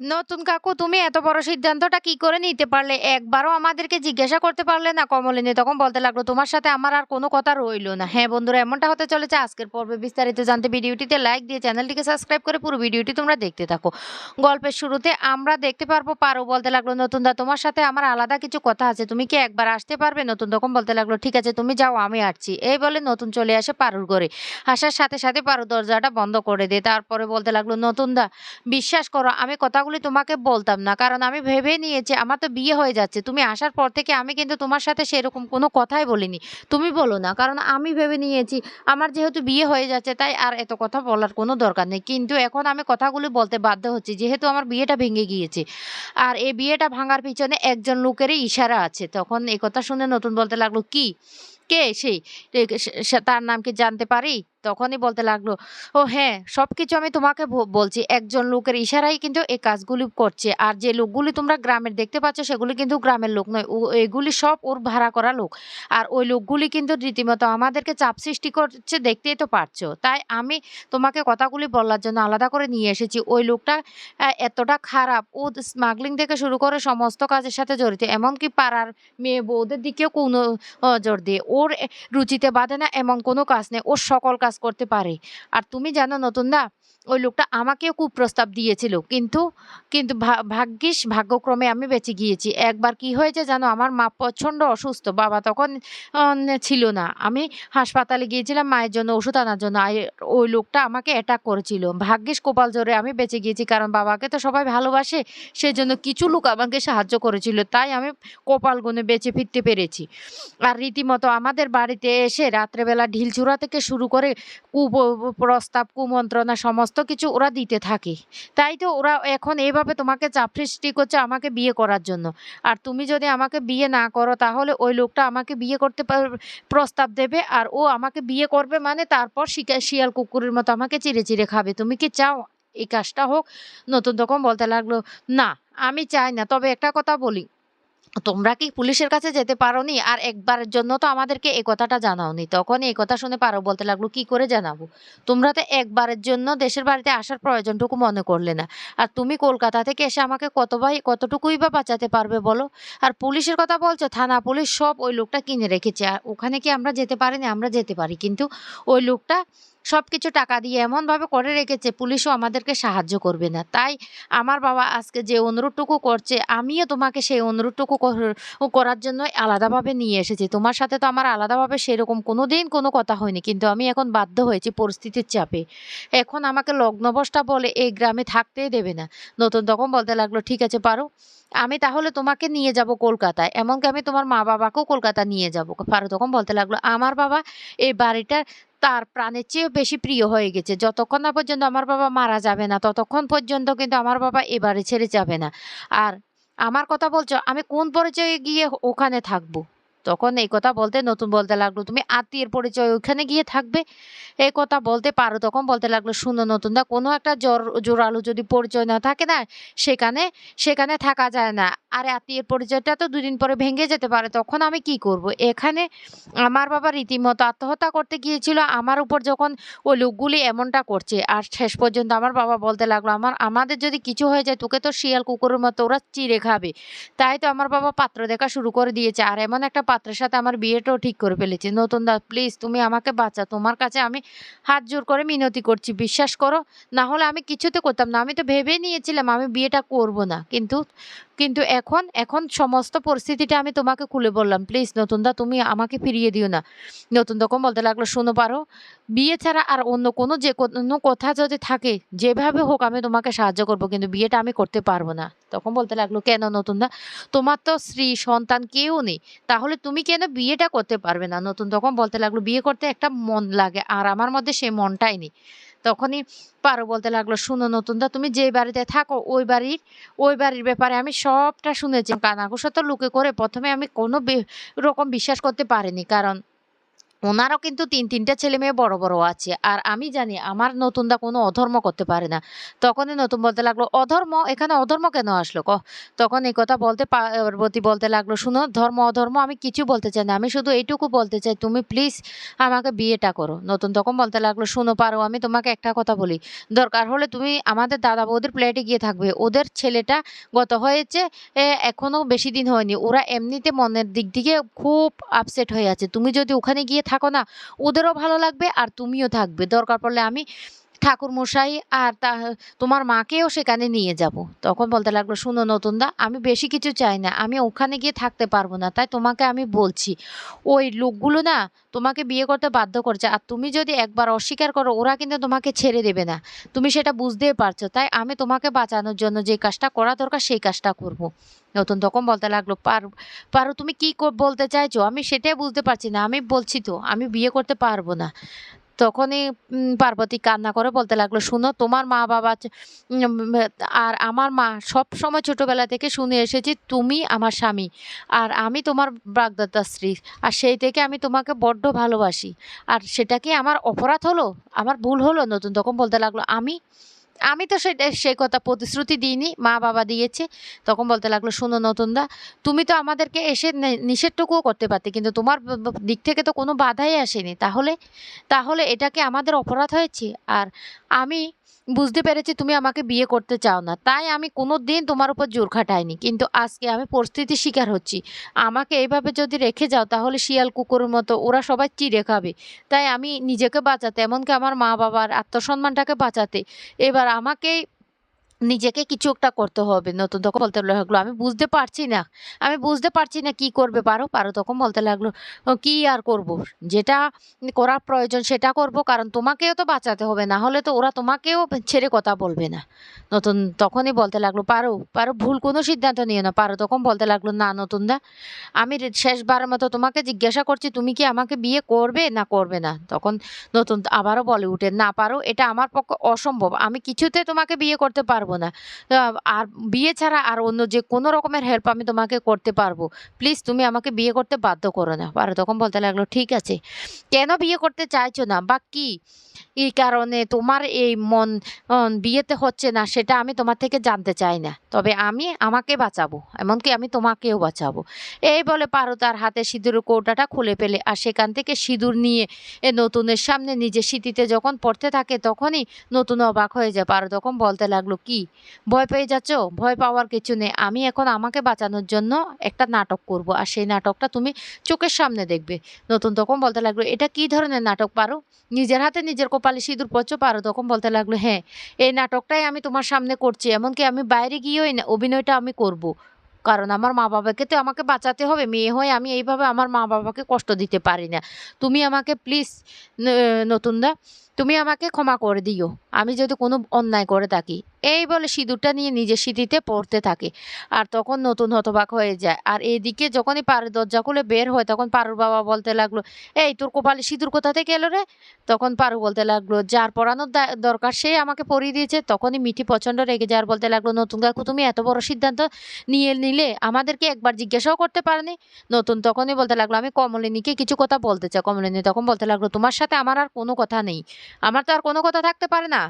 নতুন কাকু, তুমি এত বড় সিদ্ধান্তটা কি করে নিতে পারলে? একবারও আমাদেরকে জিজ্ঞাসা করতে পারলে না কমলিনী? তখন বলতে লাগল, তোমার সাথে আমার আর কোনো কথা রইল না। হ্যাঁ বন্ধুরা, এমনটা হতে চলেছে। আজকের পর্বে বিস্তারিত জানতে ভিডিওটিতে লাইক দিয়ে চ্যানেলটিকে সাবস্ক্রাইব করে পুরো ভিডিওটি তোমরা দেখতে থাকো। গল্পের শুরুতে আমরা দেখতে পারব পারো বলতে লাগল, নতুন দা, তোমার সাথে আমার আলাদা কিছু কথা আছে। তুমি কি একবার আসতে পারবে? নতুন তখন বলতে লাগল, ঠিক আছে, তুমি যাও, আমি আসছি। এই বলে নতুন চলে আসে পারুর ঘরে। আসার সাথে সাথে পারু দরজাটা বন্ধ করে দেয়। তারপরে বলতে লাগল, নতুন দা, বিশ্বাস করো, আমি কথাগুলি তোমাকে বলতাম না। কারণ আমি ভেবে নিয়েছি আমার তো বিয়ে হয়ে যাচ্ছে। তুমি আসার পর থেকে আমি কিন্তু তোমার সাথে সেরকম কোনো কথাই বলিনি। তুমি বলো না কারণ আমি ভেবে নিয়েছি আমার যেহেতু বিয়ে হয়ে যাচ্ছে তাই আর এত কথা বলার কোনো দরকার নেই। কিন্তু এখন আমি কথাগুলি বলতে বাধ্য হচ্ছি যেহেতু আমার বিয়েটা ভেঙে গিয়েছে। আর এই বিয়েটা ভাঙার পিছনে একজন লোকেরই ইশারা আছে। তখন এই কথা শুনে নতুন বলতে লাগল কি? কে সেই? এ, তার নাম কি জানতে পারি? তখনই বলতে লাগল, ও হ্যাঁ সব কিছু আমি তোমাকে বলছি। একজন লোকের ইশারাই কিন্তু এই কাজগুলি করছে। আর যে লোকগুলি তোমরা গ্রামের দেখতে পাচ্ছ, সেগুলি কিন্তু গ্রামের লোক নয়। এগুলি সব ওর ভাড়া করা লোক। আর ওই লোকগুলি কিন্তু রীতিমতো আমাদেরকে চাপ সৃষ্টি করছে, দেখতেই তো পারছ। তাই আমি তোমাকে কথাগুলি বলার জন্য আলাদা করে নিয়ে এসেছি। ওই লোকটা এতটা খারাপ। ও স্মাগলিং থেকে শুরু করে সমস্ত কাজের সাথে জড়িত। এমনকি পাড়ার মেয়ে বউদের দিকেও কোনো নজর দিয়ে। ওর রুচিতে বাঁধে না, এমন কোনো কাজ নেই। ওর সকল কাজ করতে পারে। আর তুমি জানো নতুন দা ওই লোকটা আমাকেও কুপ্রস্তাব দিয়েছিল। কিন্তু কিন্তু ভাগ্যিস ভাগ্যক্রমে আমি বেঁচে গিয়েছি। একবার কি হয়েছে জানো, আমার মা প্রচণ্ড অসুস্থ। বাবা তখন ছিল না। আমি হাসপাতালে গিয়েছিলাম মায়ের জন্য ওষুধ আনার জন্য। ওই লোকটা আমাকে অ্যাটাক করেছিল। ভাগ্যিস কপাল জোরে আমি বেঁচে গিয়েছি। কারণ বাবাকে তো সবাই ভালোবাসে, সেজন্য কিছু লোক আমাকে সাহায্য করেছিল। তাই আমি কপাল গুনে বেঁচে ফিরতে পেরেছি। আর রীতিমতো আমাদের বাড়িতে এসে রাত্রেবেলা ঢিলচূড়া থেকে শুরু করে কু প্রস্তাব, কুমন্ত্রণা, সমস্ত কিছু ওরা দিতে থাকে। তাই তো ওরা এখন এইভাবে তোমাকে চাপ সৃষ্টি করছে আমাকে বিয়ে করার জন্য। আর তুমি যদি আমাকে বিয়ে না করো, তাহলে ওই লোকটা আমাকে বিয়ে করতে প্রস্তাব দেবে আর ও আমাকে বিয়ে করবে মানে তারপর শিয়াল কুকুরের মতো আমাকে চিড়ে চিড়ে খাবে। তুমি কি চাও এই কাজটা হোক? নতুন তখন বলতে লাগল, না, আমি চাই না। তবে একটা কথা বলি তোমরা কি পুলিশের কাছে যেতে পারোনি? আর একবারের জন্য তো আমাদেরকে এই কথাটা জানাওনি। তখন এই কথা শুনে পারো বলতে লাগল, কি করে জানাব? তোমরা তো একবারের জন্য দেশের বাড়িতে আসার প্রয়োজনটুকু মনে করলে না। আর তুমি কলকাতা থেকে এসে আমাকে কতবাই, কতটুকুই বা বাঁচাতে পারবে বলো? আর পুলিশের কথা বলছো, থানা পুলিশ সব ওই লোকটা কিনে রেখেছে। আর ওখানে কি আমরা যেতে পারি পারিনি? আমরা যেতে পারি। কিন্তু ওই লোকটা সব কিছু টাকা দিয়ে এমনভাবে করে রেখেছে, পুলিশও আমাদেরকে সাহায্য করবে না। তাই আমার বাবা আজকে যে অনুরোধটুকু করছে, আমিও তোমাকে সেই অনুরোধটুকু করার জন্য আলাদাভাবে নিয়ে এসেছি। তোমার সাথে তো আমার আলাদাভাবে সেরকম কোনো দিন কোনো কথা হয়নি, কিন্তু আমি এখন বাধ্য হয়েছি পরিস্থিতির চাপে। এখন আমাকে লগ্নবশটা বলে এই গ্রামে থাকতেই দেবে না। নতুন তখন বলতে লাগল, ঠিক আছে, পারো। আমি তাহলে তোমাকে নিয়ে যাব কলকাতায়। এমনকি আমি তোমার মা বাবাকেও কলকাতা নিয়ে যাব। পারো তখন বলতে লাগল, আমার বাবা এই বাড়িটা তার প্রাণের চেয়েও বেশি প্রিয় হয়ে গেছে। যতক্ষণ না পর্যন্ত আমার বাবা মারা যাবে না, ততক্ষণ পর্যন্ত কিন্তু আমার বাবা এবারে ছেড়ে যাবে না। আর আমার কথা বলছো, আমি কোন পরিচয়ে গিয়ে ওখানে থাকব? তখন এই কথা বলতে, নতুন বলতে লাগল, তুমি আত্মীয়ের পরিচয় ওখানে গিয়ে থাকবে? এই কথা বলতে পারো, তখন বলতে লাগল, শুনো নতুন দা, কোনো একটা জোর, জোরালো যদি পরিচয় না থাকে না, সেখানে সেখানে থাকা যায় না। আর আত্মীয়ের পরিচয়টা তো দুদিন পরে ভেঙে যেতে পারে, তখন আমি কি করব? এখানে আমার বাবা রীতিমতো আত্মহত্যা করতে গিয়েছিল, আমার উপর যখন ওই লোকগুলি এমনটা করছে, আর শেষ পর্যন্ত আমার বাবা বলতে লাগল, আমার, আমাদের যদি কিছু হয়ে যায়, তোকে তো শিয়াল কুকুরের মতো ওরা চিড়ে খাবে। তাই তো আমার বাবা পাত্র দেখা শুরু করে দিয়েছে, আর এমন একটা পাত্রের সাথে আমার বিয়েটাও ঠিক করে ফেলেছে, নতুন দা প্লিজ তুমি আমাকে বাঁচা তোমার কাছে আমি হাত জোর করে মিনতি করছি, বিশ্বাস করো, না হলে আমি কিছুতে করতাম না, আমি তো ভেবে নিয়েছিলাম আমি বিয়েটা করব না, কিন্তু কিন্তু এখন এখন সমস্ত পরিস্থিতিটা আমি তোমাকে খুলে বললাম। প্লিজ নতুন দা তুমি আমাকে ফিরিয়ে দিও না। নতুন তখন বলতে লাগল, শোনো পারো, বিয়ে ছাড়া আর অন্য কোনো যে কোনো কথা যদি থাকে, যেভাবে হোক আমি তোমাকে সাহায্য করব, কিন্তু বিয়েটা আমি করতে পারব না। তখন বলতে লাগল, কেন নতুন দা তোমার তো স্ত্রী, সন্তান কেউ নেই। তাহলে তুমি কেন বিয়েটা করতে পারবে না? নতুন তখন বলতে লাগল, বিয়ে করতে একটা মন লাগে, আর আমার মধ্যে সেই মনটাই নেই। তখনই পারো বলতে লাগল, শুনো নতুন দা তুমি যে বাড়িতে থাকো, ওই বাড়ির ওই বাড়ির ব্যাপারে আমি সবটা শুনেছি। কানাঘুষা তো লুকে করে প্রথমে আমি কোনো রকম বিশ্বাস করতে পারিনি, কারণ ওনারও কিন্তু ৩-৩ ছেলে মেয়ে বড়, বড় আছে। আর আমি জানি আমার নতুনদা কোনো অধর্ম করতে পারে না। তখনই নতুন বলতে লাগল, "অধর্ম? এখানে অধর্ম কেন আসলো ক?" তখন এই কথা বলতে পার্বতী বলতে লাগল, "শুনো ধর্ম অধর্ম আমি কিছু বলতে চাই না। আমি শুধু এইটুকু বলতে চাই তুমি প্লিজ আমাকে বিয়েটা করো।" নতুন তখন বলতে লাগল, "শোনো পারো আমি তোমাকে একটা কথা বলি। দরকার হলে তুমি আমাদের দাদা বৌদির প্লেটে গিয়ে থাকবে। ওদের ছেলেটা গত হয়েছে এ এখনও বেশি দিন হয়নি। ওরা এমনিতে মনের দিক থেকে খুব আপসেট হয়ে আছে। তুমি যদি ওখানে গিয়ে থাকো না ওদেরও ভালো লাগবে আর তুমিও থাকবে। দরকার পড়লে আমি ঠাকুরমশাই আর তা তোমার মাকেও সেখানে নিয়ে যাব। তখন বলতে লাগল, "শুনো নতুনদা আমি বেশি কিছু চাই না। আমি ওখানে গিয়ে থাকতে পারব না। তাই তোমাকে আমি বলছি, ওই লোকগুলো না তোমাকে বিয়ে করতে বাধ্য করছে। আর তুমি যদি একবার অস্বীকার করো ওরা কিন্তু তোমাকে ছেড়ে দেবে না। তুমি সেটা বুঝতেই পারছ। তাই আমি তোমাকে বাঁচানোর জন্য যে কাজটা করা দরকার সেই কাজটা করব।" নতুন তখন বলতে লাগল, "পারু, পারো তুমি কি ক বলতে চাইছো? আমি সেটাই বুঝতে পারছি না। আমি বলছি তো আমি বিয়ে করতে পারব না।" তখনই পার্বতী কান্না করে বলতে লাগল, "শুনো তোমার মা-বাবা আর আমার মা সব সময় ছোটোবেলা থেকে শুনে এসেছি তুমি আমার স্বামী। আর আমি তোমার বাগদত্তা স্ত্রী। আর সেই থেকে আমি তোমাকে বড্ড ভালোবাসি। আর সেটা কি আমার অপরাধ হলো? আমার ভুল হলো?" নতুন তখন বলতে লাগল, "আমি? আমি তো সেটা সেই কথা প্রতিশ্রুতি দিইনি। মা-বাবা দিয়েছে।" তখন বলতে লাগল, "শোনো নতুনদা তুমি তো আমাদেরকে এসে নিষেধটুকুও করতে পারতে। কিন্তু তোমার দিক থেকে তো কোনো বাধাই আসেনি। তাহলে? তাহলে এটাকে আমাদের অপরাধ হয়েছে? আর আমি বুঝতে পেরেছি তুমি আমাকে বিয়ে করতে চাও না। তাই আমি কোনো দিন তোমার উপর জোর খাটাইনি। কিন্তু আজকে আমি পরিস্থিতির শিকার হচ্ছি। আমাকে এইভাবে যদি রেখে যাও তাহলে শিয়াল কুকুরের মতো ওরা সবাই চিড়ে খাবে। তাই আমি নিজেকে বাঁচাতে, এমনকি আমার মা-বাবার আত্মসম্মানটাকে বাঁচাতে, এবার আমাকেই নিজেকে কিছু একটা করতে হবে। নতুন তখন বলতে লাগল, "আমি বুঝতে পারছি না। আমি বুঝতে পারছি না কি করবে পারো?" পারো তখন বলতে লাগল, "ও কি আর করব? যেটা করার প্রয়োজন সেটা করব। কারণ তোমাকেও তো বাঁচাতে হবে। না হলে তো ওরা তোমাকেও ছেড়ে কথা বলবে না।" নতুন তখনই বলতে লাগল, "পারো, পারো ভুল কোনো সিদ্ধান্ত নিও না।" পারো তখন বলতে লাগল, "না নতুনদা আমি রে শেষবারের মতো তোমাকে জিজ্ঞাসা করছি তুমি কি আমাকে বিয়ে করবে না করবে না?" তখন নতুন আবারও বলে উঠে, "না পারো এটা আমার পক্ষে অসম্ভব। আমি কিছুতে তোমাকে বিয়ে করতে পারব না। আর বিয়ে ছাড়া আর অন্য যে কোনো রকমের হেল্প আমি তোমাকে করতে পারব প্লিজ তুমি আমাকে বিয়ে করতে বাধ্য করো না।" আর তখন বলতে লাগল, "ঠিক আছে। কেন বিয়ে করতে চাইছো না বা কি এই কারণে তোমার এই মন বিয়েতে হচ্ছে না সেটা আমি তোমার থেকে জানতে চাই না। তবে আমি আমাকে বাঁচাবো। এমনকি আমি তোমাকেও বাঁচাবো।" এই বলে পারো তার হাতে সিঁদুরের কৌটাটা খুলে ফেলে আর সেখান থেকে সিঁদুর নিয়ে এ নতুনের সামনে নিজের সিঁথিতে যখন পড়তে থাকে তখনই নতুন অবাক হয়ে যায়। পারো তখন বলতে লাগল, "কি? ভয় পেয়ে যাচ্ছ? ভয় পাওয়ার কিছু নেই। আমি এখন আমাকে বাঁচানোর জন্য একটা নাটক করব। আর সেই নাটকটা তুমি চোখের সামনে দেখবে।" নতুন তখন বলতে লাগল, "এটা কি ধরনের নাটক পারো? নিজের হাতে নিজের কপালে সিঁদুর পড়ছো?" পারো তখন বলতে লাগল, "হ্যাঁ, এই নাটকটাই আমি তোমার সামনে করছি। এমনকি আমি বাইরে গিয়েও এই অভিনয়টা আমি করব। কারণ আমার মা-বাবাকে তো আমাকে বাঁচাতে হবে। মেয়ে হয়ে আমি এইভাবে আমার মা-বাবাকে কষ্ট দিতে পারি না। তুমি আমাকে প্লিজ নতুনদা তুমি আমাকে ক্ষমা করে দিও। আমি যদি কোনো অন্যায় করে থাকি।" এই বলে সিঁদুরটা নিয়ে নিজের সিঁথিতে পড়তে থাকে। আর তখন নতুন হতবাক হয়ে যায়। আর এদিকে যখনই পারো দরজা খুলে বের হয় তখন পারুর বাবা বলতে লাগল, "এই তোর কপালে সিঁদুর কোথা থেকে এলো রে?" তখন পারু বলতে লাগল, "যার পরানোর দা দরকার সে আমাকে পরিয়ে দিয়েছে।" তখনই মিঠি প্রচণ্ড রেগে যায় আর বলতে লাগল, "নতুন কাকু তুমি এত বড় সিদ্ধান্ত নিয়ে নিলে আমাদেরকে একবার জিজ্ঞাসাও করতে পারোনি?" নতুন তখনই বলতে লাগল, "আমি কমলিনীকে কিছু কথা বলতে চাই।" কমলিনী তখন বলতে লাগল, "তোমার সাথে আমার আর কোনো কথা নেই। আমার তো আর কোনো কথা থাকতে পারে না।"